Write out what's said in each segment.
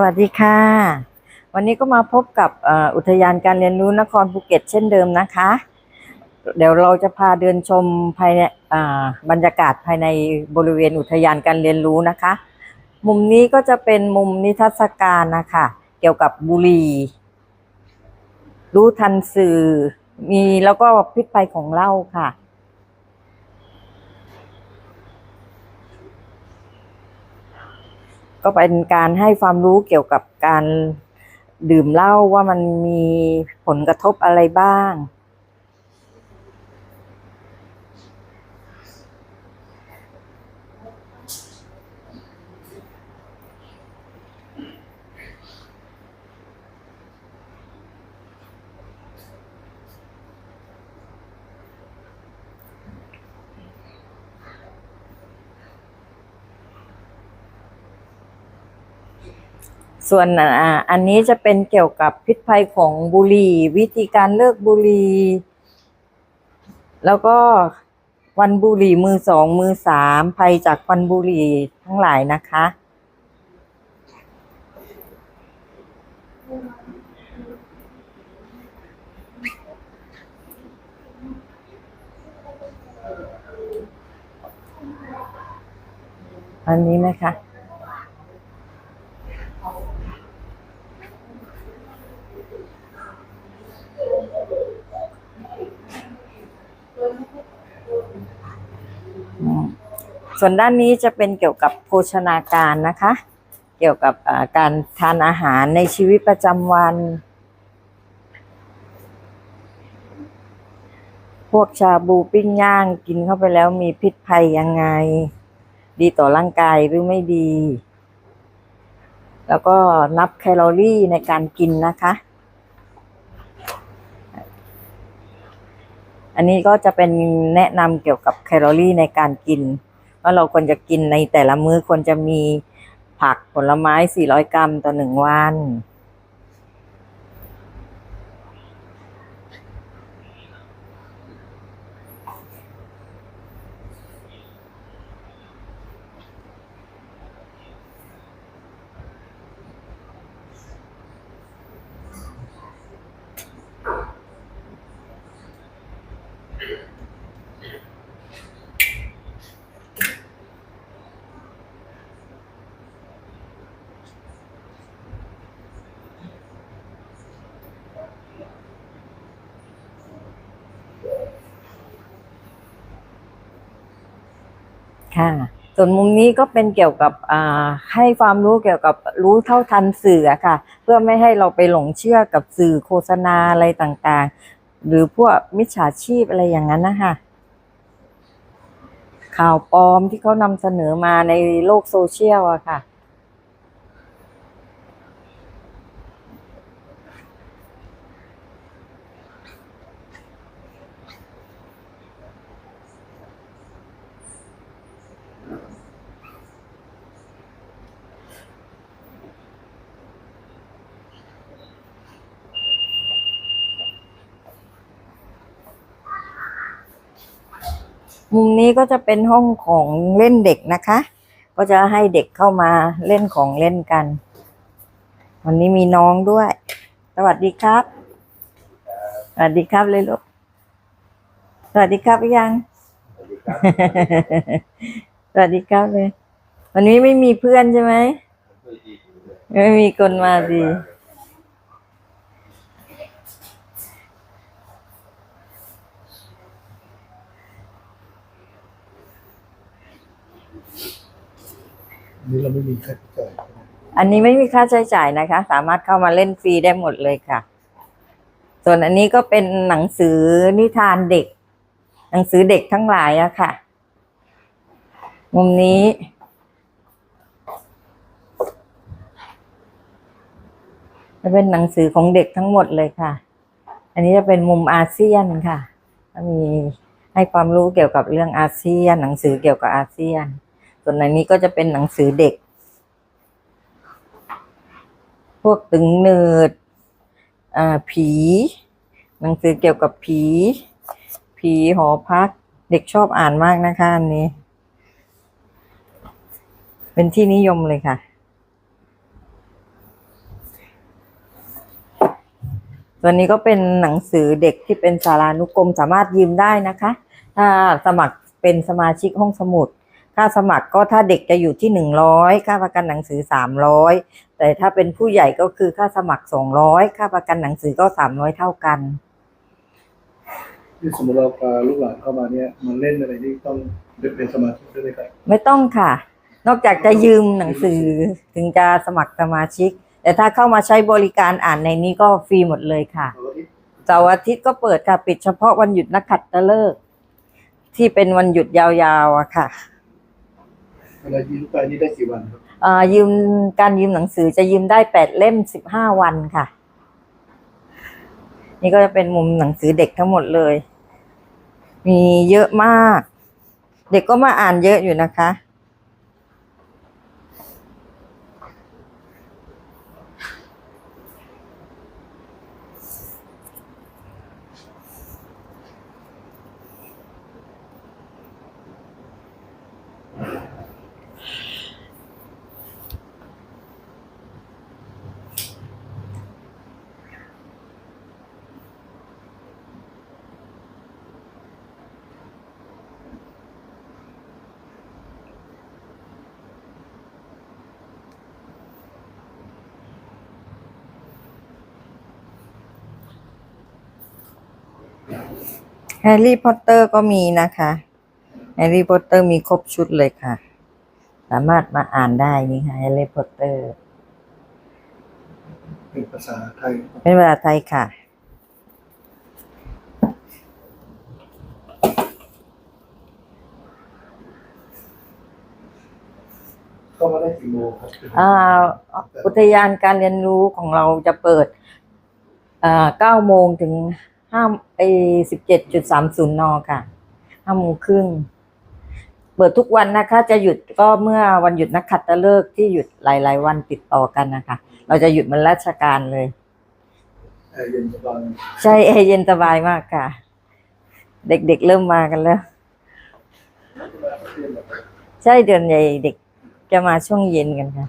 สวัสดีค่ะ วันนี้ก็มาพบกับอุทยานการเรียนรู้นครภูเก็ตเช่นเดิมนะคะ เดี๋ยวเราจะพาเดินชมภายในบรรยากาศภายในบริเวณอุทยานการเรียนรู้นะคะ มุมนี้ก็จะเป็นมุมนิทรรศการนะคะเกี่ยวกับบุหรี รู้ทันสื่อมีแล้วก็พิษภัยของเหล้าค่ะ ก็เป็นการให้ความรู้เกี่ยวกับการดื่มเหล้าว่ามันมีผลกระทบอะไรบ้าง ส่วนอันนี้จะเป็นเกี่ยวกับพิษภัยของบุหรี่ วิธีการเลิกบุหรี่แล้วก็วันบุหรี่มือสองมือสามภัยจากควันบุหรี่ทั้งหลายนะคะ อันนี้ไหมคะ ส่วนด้านนี้จะเป็นเกี่ยวกับโภชนาการนะคะ เกี่ยวกับการทานอาหารในชีวิตประจำวัน พวกชาบูปิ้งย่างกินเข้าไปแล้วมีพิษภัยยังไง ดีต่อร่างกายหรือไม่ดี แล้วก็นับแคลอรี่ในการกินนะคะอันนี้ก็จะเป็นแนะนำเกี่ยวกับแคลอรี่ในการกิน ว่าเราควรจะกินในแต่ละมื้อควรจะมีผักผลไม้ 400 กรัมต่อหนึ่งวัน ค่ะ ส่วนมุมนี้ก็เป็นเกี่ยวกับให้ความรู้เกี่ยวกับรู้เท่าทันสื่อค่ะ เพื่อไม่ให้เราไปหลงเชื่อกับสื่อโฆษณาอะไรต่างๆ หรือพวกมิจฉาชีพอะไรอย่างนั้นนะคะข่าวปลอมที่เขานำเสนอมาในโลกโซเชียลอะค่ะ มุมนี้ก็จะเป็นห้องของเล่นเด็กนะคะ ก็จะให้เด็กเข้ามาเล่นของเล่นกัน วันนี้มีน้องด้วย สวัสดีครับ สวัสดีครับเลยลูก สวัสดีครับยัง สวัสดีครับเลย วันนี้ไม่มีเพื่อนใช่ไหม ไม่มีคนมาดี นี่เราไม่มีค่าใช้จ่ายอันนี้ไม่มีค่าใช้จ่ายนะคะ สามารถเข้ามาเล่นฟรีได้หมดเลยค่ะ ส่วนอันนี้ก็เป็นหนังสือนิทานเด็ก หนังสือเด็กทั้งหลายอะค่ะ มุมนี้ จะเป็นหนังสือของเด็กทั้งหมดเลยค่ะ อันนี้จะเป็นมุมอาเซียนค่ะ มีให้ความรู้เกี่ยวกับเรื่องอาเซียน หนังสือเกี่ยวกับอาเซียน ส่วนในนี้ก็จะเป็นหนังสือเด็ก พวกตึงเนิร์ดอผี หนังสือเกี่ยวกับผี ผีหอพัก เด็กชอบอ่านมากนะคะอันนี้ เป็นที่นิยมเลยค่ะ ตัวนี้ก็เป็นหนังสือเด็กที่เป็นสารานุกรมสามารถยืมได้นะคะ ถ้าสมัครเป็นสมาชิกห้องสมุด ค่าสมัครก็ถ้าเด็กจะอยู่ที่หนึ่งร้อยค่าประกันหนังสือสามร้อยแต่ถ้าเป็นผู้ใหญ่ก็คือค่าสมัครสองร้อยค่าประกันหนังสือก็สามร้อยเท่ากันที่สมมติเราพาลูกหลานเข้ามาเนี่ยมันเล่นอะไรนี่ต้องเป็นสมาธิด้วยไหมครับไม่ต้องค่ะ นอกจากจะยืมหนังสือถึงจะสมัครสมาชิก แต่ถ้าเข้ามาใช้บริการอ่านในนี้ก็ฟรีหมดเลยค่ะเราก็ที่เสาร์อาทิตย์ก็เปิดค่ะปิดเฉพาะวันหยุดนักขัตฤกษ์ที่เป็นวันหยุดยาวๆอะค่ะ เวลายืมไปนี่ได้กี่วันครับเอ่อยืมการยืมหนังสือจะยืมได้แปดเล่มสิบห้าวันค่ะ นี่ก็จะเป็นมุมหนังสือเด็กทั้งหมดเลย มีเยอะมาก เด็กก็มาอ่านเยอะอยู่นะคะ แฮร์รี่พอตเตอร์ก็มีนะคะแฮร์รี่พอตเตอร์มีครบชุดเลยค่ะ สามารถมาอ่านได้นี่ค่ะแฮร์รี่พอตเตอร์เป็นภาษาไทย เป็นภาษาไทยค่ะเข้ามาได้กี่โมงครับอ่าอุทยานการเรียนรู้ของเราจะเปิดอ่าเก้าโมงถึง ห้าไอสิบเจ็ดจุดสามศูนย์นค่ะห้าโมงครึ่งเปิดทุกวันนะคะ จะหยุดก็เมื่อวันหยุดนักขัตฤกษ์ที่หยุดหลาย ๆ วันติดต่อกันนะคะ เราจะหยุดมันราชการเลยแอร์เย็นสบายใช่แอร์เย็นสบายมากค่ะ เด็ก ๆ เริ่มมากันแล้ว ใช่เดือนใหญ่เด็กจะมาช่วงเย็นกันค่ะ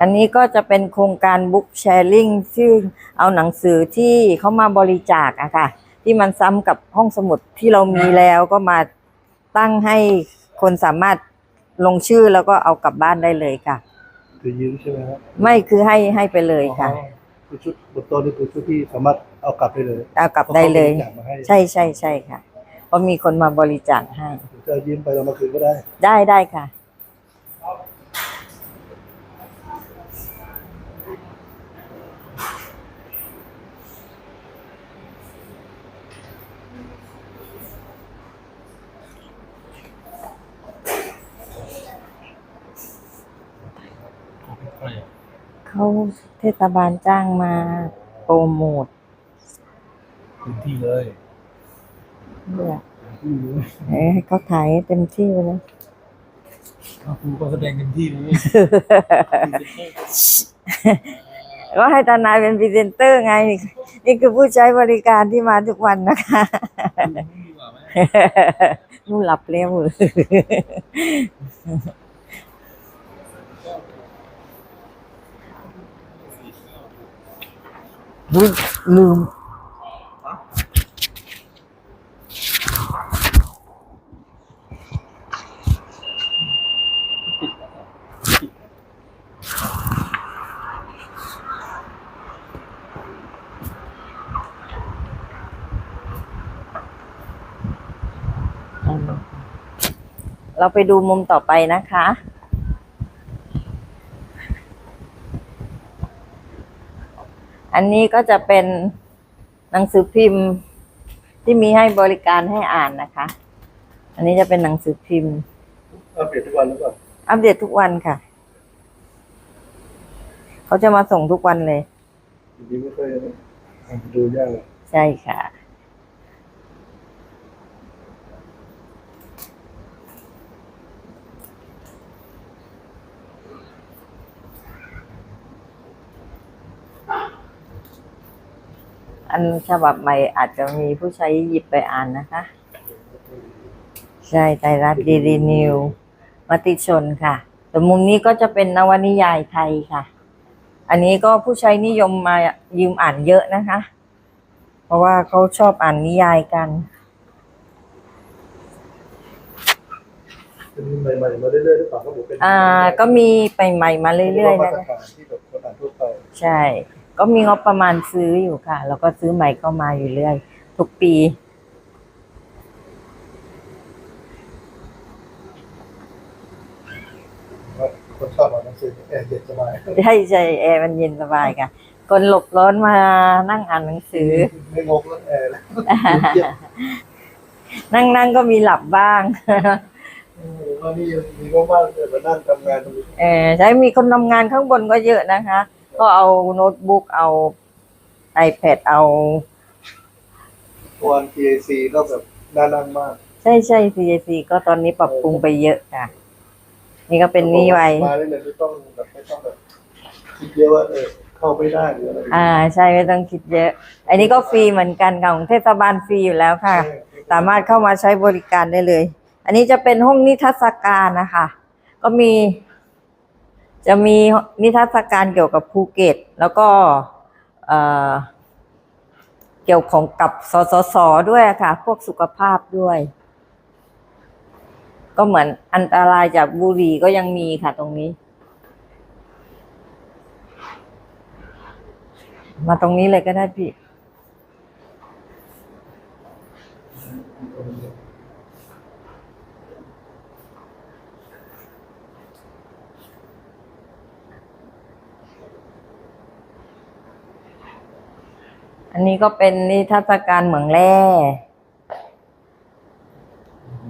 อันนี้ก็จะเป็นโครงการบุ๊กแชร์ลิงซึ่งเอาหนังสือที่เขามาบริจาคอะค่ะ ที่มันซ้ำกับห้องสมุดที่เรามีแล้วก็มาตั้งให้คนสามารถลงชื่อแล้วก็เอากลับบ้านได้เลยค่ะ คือยืมใช่ไหมครับไม่คือให้ให้ไปเลยค่ะ อ๋อคือชุดบนโต๊ะนี่คือชุดที่สามารถเอากลับได้เลยเอากลับได้เลย พราะขาบริจาคมาให้ใช่ใช่ใช่ค่ะเพราะมีคนมาบริจาคให้ จะยืมไปเรามาคืนก็ได้ได้ได้ค่ะ เขาเทศบาลจ้างมาโปรโมทเต็มที่เลยเนี่ยที่เลยเอ้ยให้เขาถ่ายให้เต็มที่ไปเลยครูก็แสดงเต็มที่เลยก็ให้ทนายเป็นพรีเซนเตอร์ไง นี่คือผู้ใช้บริการที่มาทุกวันนะคะนู่นหลับเร็วอุ๊ย ลืมเราไปดูมุมต่อไปนะคะ อันนี้ก็จะเป็นหนังสือพิมพ์ที่มีให้บริการให้อ่านนะคะ อันนี้จะเป็นหนังสือพิมพ์ อัปเดตทุกวันหรือเปล่าอัปเดตทุกวันค่ะ เขาจะมาส่งทุกวันเลยทีนี้ไม่ค่อยดูยากเลย ใช่ค่ะ อันฉบับใหม่อาจจะมีผู้ใช้หยิบไปอ่านนะคะ ใช่ไทยรัฐดีดีนิวมติชนค่ะแต่มุมนี้ก็จะเป็นนวนิยายไทยค่ะ อันนี้ก็ผู้ใช้นิยมมายืมอ่านเยอะนะคะ เพราะว่าเขาชอบอ่านนิยายกันจะมีใหม่ๆมาเรื่อยๆหรือเปล่าครับผมเป็นอ่า ก็มีไปใหม่มาเรื่อยๆมานะตรคะฐานที่แบบคนอ่านทั่วไป ใช่ ก็มีงบประมาณซื้ออยู่ค่ะ แล้วก็ซื้อใหม่เข้ามาอยู่เรื่อย ทุกปีว่าคนชอบอ่านหนังสือแอร์เย็นสบายใช่ใช่แอร์มันเย็นสบายค่ะ คนหลบร้อนมานั่งอ่านหนังสือ ไม่งกเรื่องแอร์แล้วนั่งนั่งก็มีหลับบ้างว่านี่ยังมีว่างๆเลยมานั่งทำงานตรงนี้เออใช่มีคนทำงานข้างบนก็เยอะนะคะ ก็เอาโน้ตบุ๊กเอา iPad เอา ตัว TAC ก็แบบน่านั่งมากใช่ใช่ CAC ก็ตอนนี้ปรับปรุงไปเยอะค่ะ นี่ก็เป็นนี่ไว้มาเนี่ยไม่ต้องแบบไม่ต้องแบบคิดเยอะว่าเออเข้าไม่ได้หรืออะไรอ่า ใช่ไม่ต้องคิดเยอะ อันนี้ก็ฟรีเหมือนกันค่ะของเทศบาลฟรีอยู่แล้วค่ะ สามารถเข้ามาใช้บริการได้เลย อันนี้จะเป็นห้องนิทรรศการนะคะ ก็มี จะมีนิทรรศการเกี่ยวกับภูเก็ต แล้วก็เกี่ยวของกับสสสด้วยค่ะ พวกสุขภาพด้วย ก็เหมือนอันตรายจากบุหรี่ก็ยังมีค่ะตรงนี้ มาตรงนี้เลยก็ได้พี่ อันนี้ก็เป็นนิทรรศการเหมืองแร่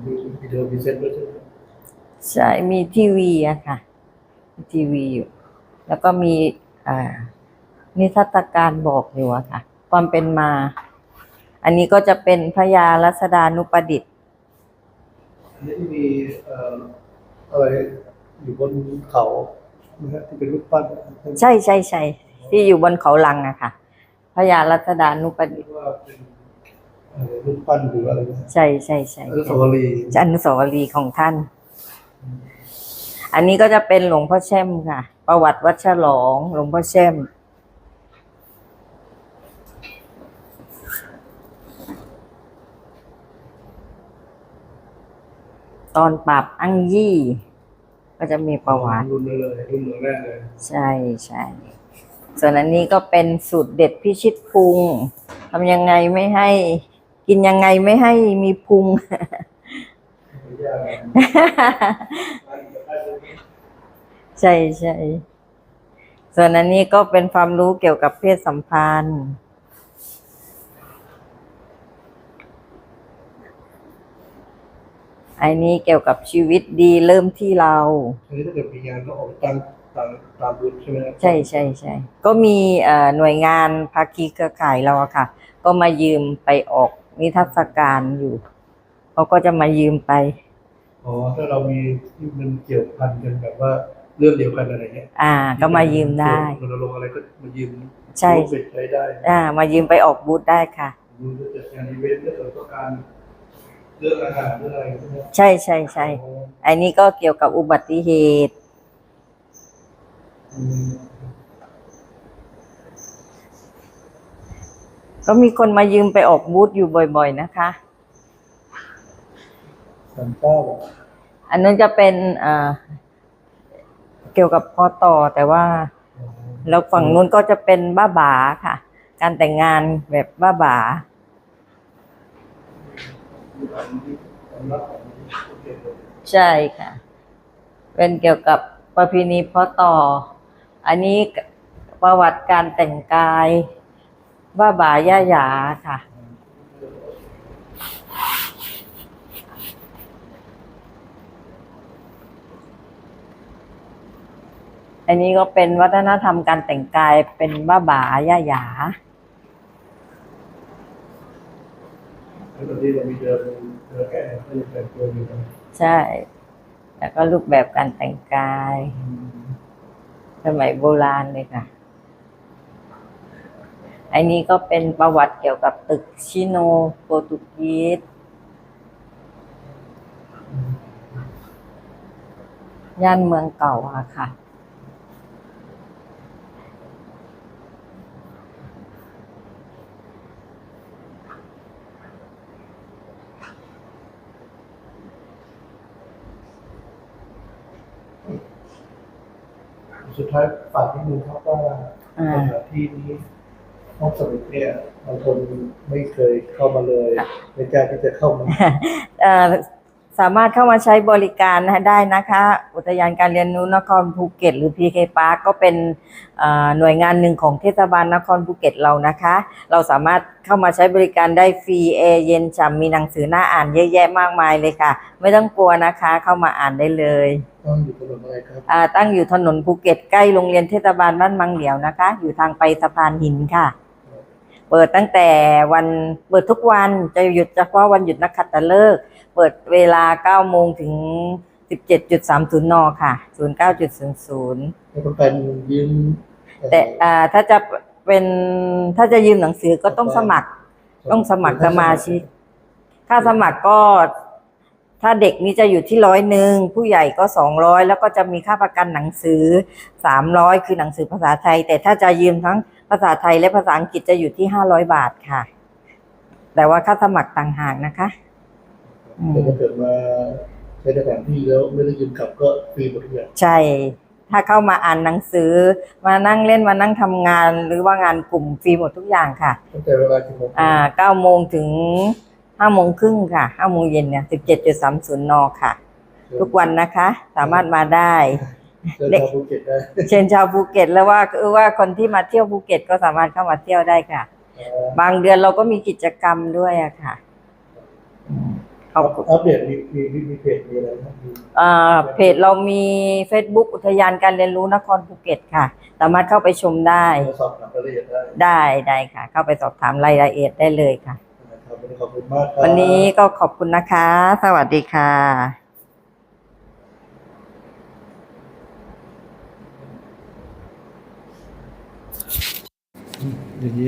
มีวิดีโอพรีเซนต์ด้วยใช่ไหมใช่มีทีวีอะค่ะมีทีวีอยู่ แล้วก็มีอ่านิทรรศการบอกอยู่อะค่ะ ความเป็นมา อันนี้ก็จะเป็นพระยารัศดานุประดิษฐ์อันนี้ที่มีเอ่ออะไรอยู่บนเขานะฮะที่เป็นรูปปั้นใช่ใช่ใช่ที่อยู่บนเขาลังอะค่ะ พระยารัศดานุประดิษฐ์ว่าเป็นเอ่อรูปปั้นหรืออะไรนะใช่ใช่ใช่อนุสาวรีย์อนุสาวรีย์ของท่าน อันนี้ก็จะเป็นหลวงพ่อแช่มค่ะ ประวัติวัดฉลองหลวงพ่อแช่มตอนปราบอังยี่ ก็จะมีประวัติรุ่นเลยเลยรุ่นเมืองแรกเลย ใช่ใช่ ส่วนอันนี้ก็เป็นสูตรเด็ดพิชิตพุงทำยังไงไม่ให้ กินยังไงไม่ให้มีพุงไม่ยากใช่ใช่ส่วนอันนี้ก็เป็นความรู้เกี่ยวกับเพศสัมพันธ์อันนี้เกี่ยวกับชีวิตดีเริ่มที่เราอันนี้ถ้าเกิดมีงานก็ออกตาม ตามตามรุ่นใช่ไหมครับใช่ใช่ใช่ก็มีเอ่อหน่วยงานภาคีเครือข่ายเราอะค่ะ ก็มายืมไปออกนิทรรศการอยู่เขาก็จะมายืมไป อ๋อถ้าเรามีที่มันเกี่ยวพันกันแบบว่าเรื่องเดียวกันอะไรเงี้ยอ่า ก็มายืมได้ รณรงค์อะไรก็มายืมใช่รูปเสร็จใช้ได้อ่า มายืมไปออกบูธได้ค่ะ ดูจะจัดงานอีเวนต์เรื่องต้องการเรื่องอาหารเรื่องอะไรใช่ไหมใช่ใช่ใช่ อ๋ออันนี้ก็เกี่ยวกับอุบัติเหตุอืม ก็มีคนมายืมไปออกบูธอยู่บ่อย ๆ นะคะสามเก้าเหรออันนั้นจะเป็นเอ่อเกี่ยวกับพอต่อแต่ว่าอ๋อแล้วฝั่งนู้นก็จะเป็นบ้าบาค่ะ การแต่งงานแบบบ้าบาสำนักของโอเคใช่ค่ะ เป็นเกี่ยวกับประเพณีเพาะต่อ อันนี้ประวัติการแต่งกายบ้าบาย่าหยาค่ะ อันนี้ก็เป็นวัฒนธรรมการแต่งกายเป็นบ้าบาย่าหยาแล้วตอนที่เรามีเดิมเดิมแค่ก็ยังแต่งตัวอยู่นะใช่ แล้วก็รูปแบบการแต่งกาย สมัยโบราณเลยค่ะ อันนี้ก็เป็นประวัติเกี่ยวกับตึกชิโนโปรตุกีสย่านเมืองเก่าอะค่ะ สุดท้ายฝากนิดนึงครับว่าอ่าสถานที่นี้ห้องสมุดเนี่ยบางคนไม่เคยเข้ามาเลย ไม่กล้าที่จะเข้ามาเอ่อ สามารถเข้ามาใช้บริการนะได้นะคะ อุทยานการเรียนรู้นครภูเก็ต หรือ PK Park ก็เป็นเอ่อหน่วยงานหนึ่งของเทศบาลนครภูเก็ตเรานะคะ เราสามารถเข้ามาใช้บริการได้ฟรีแอร์เย็นฉ่ำมีหนังสือน่าอ่านเยอะแยะมากมายเลยค่ะ ไม่ต้องกลัวนะคะเข้ามาอ่านได้เลยต้องอยู่ถนนอะไรครับอ่าตั้งอยู่ถนนภูเก็ตใกล้โรงเรียนเทศบาลบ้านมังเหลียวนะคะ อยู่ทางไปสะพานหินค่ะเปิดตั้งแต่วันเปิดทุกวันจะหยุดเฉพาะวันหยุดนักขัตฤกษ์ เปิดเวลา9โมงถึง 17.30 น ค่ะ 09.00ไม่ต้องการยืมแต่อ่าถ้าจะเป็นถ้าจะยืมหนังสือก็ต้องสมัคร ต้องสมัครสมาชิก ค่าสมัครก็ ถ้าเด็กนี่จะอยู่ที่ร้อยหนึ่ง ผู้ใหญ่ก็สองร้อยแล้วก็จะมีค่าประกันหนังสือสามร้อยคือหนังสือภาษาไทย แต่ถ้าจะยืมทั้งภาษาไทยและภาษาอังกฤษจะอยู่ที่ห้าร้อยบาทค่ะ แต่ว่าค่าสมัครต่างหากนะคะ แต่ถ้าเกิดมาใช้สถานที่แล้วไม่ได้ยืมกลับก็ฟรีหมดทุกอย่างใช่ ถ้าเข้ามาอ่านหนังสือ มานั่งเล่นมานั่งทำงาน หรือว่างานกลุ่มฟรีหมดทุกอย่างค่ะ ตั้งแต่เวลากี่โมงอ่าเก้าโมงถึงห้าโมงครึ่งค่ะห้าโมงเย็นเนี่ยสิบเจ็ดจุดสามศูนย์นค่ะ ทุกวันนะคะ สามารถมาได้เจอชาวภูเก็ตได้เชิญชาวภูเก็ตแล้วว่าคือว่าคนที่มาเที่ยวภูเก็ตก็สามารถเข้ามาเที่ยวได้ค่ะ บางเดือนเราก็มีกิจกรรมด้วยอะค่ะอื มขอบคุณอัปเดตมีมีมีมีเพจมีอะไรบ้างมีอ่าเพจเรามี Facebook อุทยานการเรียนรู้นครภูเก็ตค่ะ สามารถเข้าไปชมได้สอบถามรายละเอียดได้ได้ได้ค่ะ เข้าไปสอบถามรายละเอียดได้เลยค่ะ นะครับวันนี้ขอบคุณมากครับ วันนี้ก็ขอบคุณนะคะ สวัสดีค่ะอย่างนี้